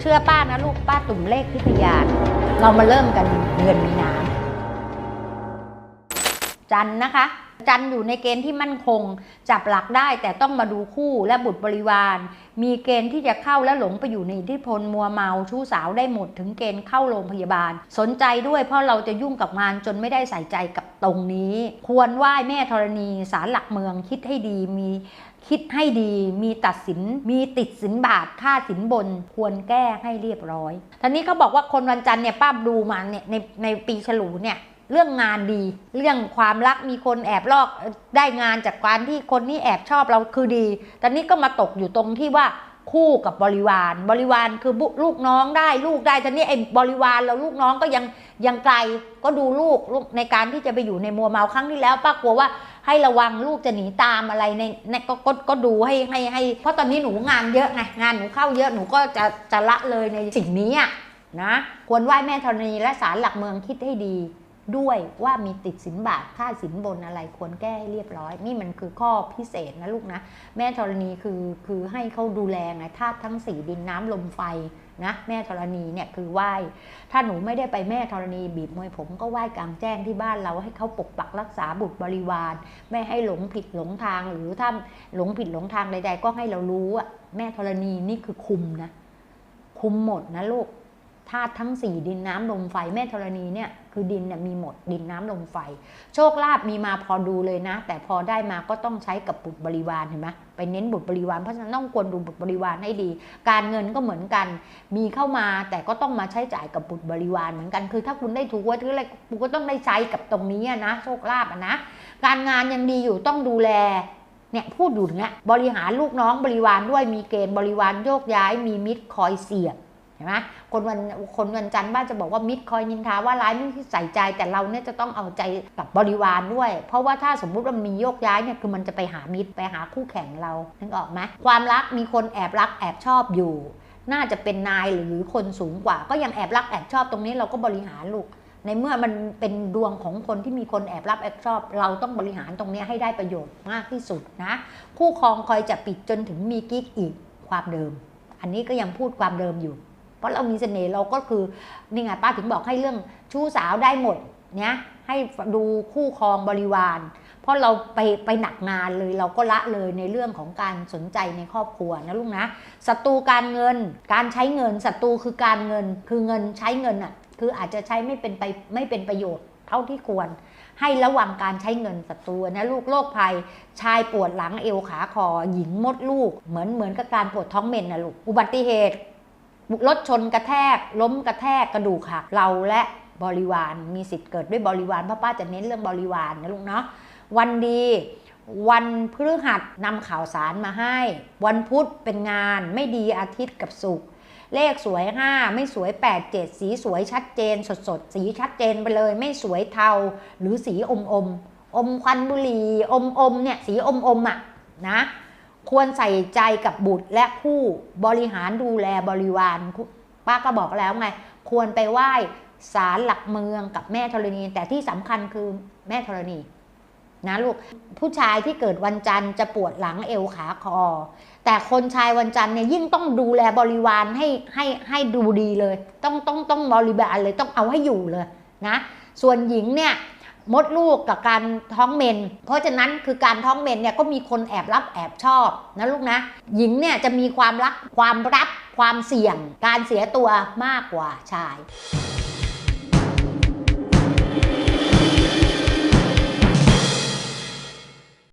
เชื่อป้านะลูกป้าตุ่มเลขพิทยา เรามาเริ่มกันเดือนมีนา จันนะคะ จันอยู่ในเกณฑ์ที่มั่นคง จับหลักได้แต่ต้องมาดูคู่และบุตรบริวาร มีเกณฑ์ที่จะเข้าและหลงไปอยู่ในอิทธิพลมัวเมาชู้สาวได้หมดถึงเกณฑ์เข้าโรงพยาบาล สนใจด้วยเพราะเราจะยุ่งกับงานจนไม่ได้ใส่ใจกับตรงนี้ ควรไหว้แม่ธรณีสารหลักเมืองคิดให้ดีมีคิดให้ดีมีตัดสินมีติดสินบาทค่าสินบนควรแก้ให้เรียบร้อยทีนี้เขาบอกว่าคนวันจันทร์เนี่ยป้าดูมาเนี่ยในในปีฉลูเนี่ย เรื่องงานดี เรื่องความรักมีคนแอบลอกได้งานจากการที่คนนี้แอบชอบเราคือดี แตอนนี้ก็มาตกอยู่ตรงที่ว่าคู่กับบริวาร บริวารคือบุลูกน้องได้ลูกได้ตอนนี้ไอ้บริวารเราลูกน้องก็ยังยังไกลก็ดูลูกลูกในการที่จะไปอยู่ในมัวเมาครั้งที่แล้วป้ากลัวว่าให้ระวังลูกจะหนีตามอะไรในในก็ก็ก็ดูให้ให้ให้ เพราะตอนนี้หนูงานเยอะไงงานหนูเข้าเยอะหนูก็จะจะละเลยในสิ่งนี้อะนะควรไหว้แม่ธรณีและศาลหลักเมืองคิดให้ดี ด้วยว่ามีติดสินบาทค่าสินบนอะไรควรแก้ให้เรียบร้อย นี่มันคือข้อพิเศษนะลูกนะ แม่ธรณีคือคือให้เขาดูแลไงธาตุทั้งสี่ดินน้ำลมไฟนะแม่ธรณีเนี่ยคือไหว้ ถ้าหนูไม่ได้ไปแม่ธรณีบีบมวยผมก็ไหว้กลางแจ้งที่บ้านเราให้เขาปกปักรักษาบุตรบริวาร ไม่ให้หลงผิดหลงทางหรือถ้าหลงผิดหลงทางใด ๆ ก็ให้เรารู้อะแม่ธรณีนี่คือคุมนะ คุมหมดนะลูก ธาตุทั้ง 4 ดินน้ำลมไฟแม่ธรณีเนี่ยคือดินเนี่ยมีหมดดินน้ำลมไฟ โชคลาภมีมาพอดูเลยนะ แต่พอได้มาก็ต้องใช้กับบุตรบริวารเห็นไหมไปเน้นบุตรบริวารเพราะฉะนั้นต้องควรดูบุตรบริวารให้ดี การเงินก็เหมือนกัน มีเข้ามาแต่ก็ต้องมาใช้จ่ายกับบุตรบริวารเหมือนกันคือ ถ้าคุณได้ถูกไว้ถืออะไรคุณก็ต้องได้ใช้กับตรงนี้นะ โชคลาภนะการงานยังดีอยู่ต้องดูแลเนี่ยพูดอยู่อย่างเงี้ยบริหารลูกน้องบริวารด้วยมีเกณฑ์บริวารโยกย้ายมีมิตรคอยเสียบ เห็นไหมคนวันคนวันจันทร์บ้านจะบอกว่ามิตรคอยนินทาว่าร้ายไม่ใส่ใจแต่เราเนี่ยจะต้องเอาใจกับบริวารด้วย เพราะว่าถ้าสมมุติว่ามีโยกย้ายเนี่ยคือมันจะไปหามิตรไปหาคู่แข่งเรานึกออกไหมความรักมีคนแอบรักแอบชอบอยู่ น่าจะเป็นนายหรือคนสูงกว่า ก็ยังแอบรักแอบชอบตรงนี้เราก็บริหารลูกในเมื่อมันเป็นดวงของคนที่มีคนแอบรับแอบชอบ เราต้องบริหารตรงนี้ให้ได้ประโยชน์มากที่สุดนะ คู่ครองคอยจะปิดจนถึงมีกิ๊กอีกความเดิม อันนี้ก็ยังพูดความเดิมอยู่ ราะเรามีเสน่ห์เราก็คือนี่ไงป้าถึงบอกให้เรื่องชู้สาวได้หมดเนี่ยให้ดูคู่ครองบริวาร เพราะเราไปไปหนักงานเลยเราก็ละเลยในเรื่องของการสนใจในครอบครัวนะลูกนะศัตรูการเงิน การใช้เงินศัตรูคือการเงิน คือเงินใช้เงินอะคืออาจจะใช้ไม่เป็นไปไม่เป็นประโยชน์เท่าที่ควร ให้ระวังการใช้เงินศัตรูนะลูกโรคภัย ชายปวดหลังเอวขาคอ หญิงมดลูก เหมือนเหมือนกับการปวดท้องเมนนะลูกอุบัติเหตุ รถชนกระแทก ล้มกระแทกกระดูกหักเราและบริวารมีสิทธิ์เกิดด้วยบริวารพราะป้าจะเน้นเรื่องบริวารนะลูกเนาะวันดีวันพฤหัสนำข่าวสารมาให้ วันพุธเป็นงานไม่ดีอาทิตย์กับศุกร์เลขสวย 5 ไม่สวย 8 7 สีสวยชัดเจน สดสดๆสีชัดเจนไปเลย ไม่สวยเทา หรือสีอมอมๆอมควันบุหรี่อมอมๆเนี่ยสีอมอมๆอะนะ ควรใส่ใจกับบุตรและผู้บริหารดูแลบริวารป้าก็บอกแล้วไง ควรไปไหว้ศาลหลักเมืองกับแม่ธรณี แต่ที่สำคัญคือแม่ธรณีนะลูกผู้ชายที่เกิดวันจันทร์จะปวดหลังเอวขาคอ แต่คนชายวันจันทร์เนี่ยยิ่งต้องดูแลบริวารให้ให้ให้ดูดีเลย ต้องต้องต้องบริบาลเลยต้องเอาให้อยู่เลยนะ ส่วนหญิงเนี่ย มดลูกกับการท้องเมน เพราะฉะนั้นคือการท้องเมนเนี่ยก็มีคนแอบรับแอบชอบนะลูกนะ หญิงเนี่ยจะมีความรักความรับความเสี่ยง การเสียตัวมากกว่าชาย